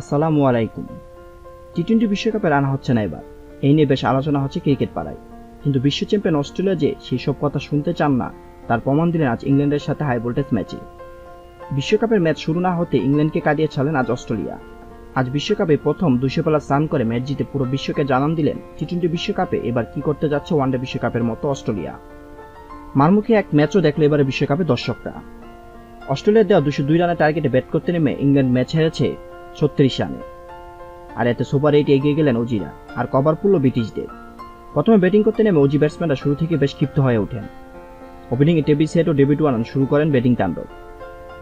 আসসালামু আলাইকুম। T twenty বিশ্বকাপে রান হচ্ছে না এবার। এই নিয়ে বেশ আলোচনা হচ্ছে ক্রিকেট পাড়ায়। কিন্তু বিশ্ব চ্যাম্পিয়ন অস্ট্রেলিয়া যে সেই সব কথা শুনতে চান না, তার প্রমাণ দিলেন আজ ইংল্যান্ডের সাথে হাই ভোল্টেজ ম্যাচে। বিশ্বকাপের ম্যাচ শুরু না হতে ইংল্যান্ডকে কাটিয়ে ছাড়লেন আজ অস্ট্রেলিয়া। আজ বিশ্বকাপে প্রথম দুশো প্লাস রান করে ম্যাচ জিতে পুরো বিশ্বকে জানান দিলেন টি টোয়েন্টি বিশ্বকাপে এবার কি করতে যাচ্ছে ওয়ানডে বিশ্বকাপের মতো অস্ট্রেলিয়া। মারমুখে এক ম্যাচও দেখল এবারে বিশ্বকাপে দর্শকরা। অস্ট্রেলিয়ার দেওয়া দুশো দুই রানের টার্গেটে ব্যাট করতে নেমে ইংল্যান্ড ম্যাচ হেরেছে ছত্রিশ রানে। আর এতে সুপার এইট এগিয়ে গেলেন অজিরা আর কভার পুরল ব্রিটিশদের। প্রথমে ব্যাটিং করতে নেমে অজি ব্যাটসম্যানরা শুরু থেকে বেশ ক্ষিপ্ত হয়ে ওঠেন। ওপেনিংয়ে টেবি সেট ও ডেভিড ওয়ার্নার শুরু করেন ব্যাটিং তাণ্ডব।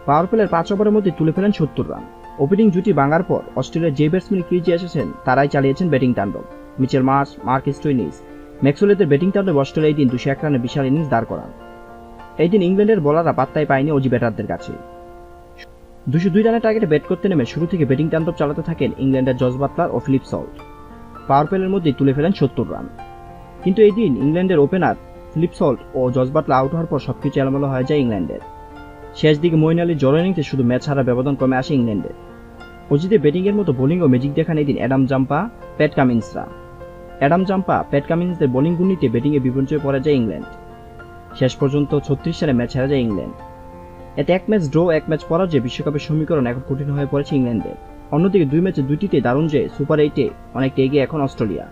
পাওয়ার প্লের পাঁচ ওভারের মধ্যে তুলে ফেলেন সত্তর রান। ওপেনিং জুটি ভাঙার পর অস্ট্রেলিয়ার যে ব্যাটসম্যান ক্রিজে এসেছেন, তারাই চালিয়েছেন ব্যাটিং তাণ্ডব। মিচেল মার্স মার্ক স্টোইনিস ম্যাক্সওয়েলেদের ব্যাটিং তাণ্ডব অস্ট্রেলিয়া এই দিন দুশো এক রানে বিশাল ইনিংস দাঁড় করান। এই দিন ইংল্যান্ডের বলাররা পাত্তাই পায়নি অজি ব্যাটারদের কাছে। দুশো দুই রানের টার্গেটে ব্যাট করতে নেমে শুরু থেকে ব্যাটিং তাণ্ডব চালাতে থাকেন ইংল্যান্ডের জস বাটলার ও ফিলিপ সল্ট। পাওয়ার প্লের মধ্যেই তুলে ফেলেন সত্তর রান। কিন্তু এই দিন ইংল্যান্ডের ওপেনার ফিলিপ সল্ট ও জস বাটলার আউট হওয়ার পর সবকিছু এলোমেলো হয়ে যায় ইংল্যান্ডের। শেষ দিকে মইন আলীর জড়ো ইনিংসে শুধু ম্যাচ হারা ব্যবধান কমে আসে ইংল্যান্ডের। অজিতে ব্যাটিংয়ের মতো বোলিং ও ম্যাজিক দেখান এদিন অ্যাডাম জাম্পা, প্যাট কামিন্সরা। অ্যাডাম জাম্পা, প্যাট কামিন্সদের বোলিং গুণিতে ব্যাটিংয়ে বিপর্যয়ে পড়ে যায় ইংল্যান্ড। শেষ পর্যন্ত ছত্রিশ রানে ম্যাচ হারা যায় ইংল্যান্ড। এতে এক ম্যাচ ড্র, এক ম্যাচ পরাজয় বিশ্বকাপের সমীকরণ এখন কঠিন হয়ে পড়েছে ইংল্যান্ডের অন্যদিকে দুই ম্যাচে দুইটিতে দারুণ যে সুপার এইটে অনেকটা এগিয়ে এখন অস্ট্রেলিয়া।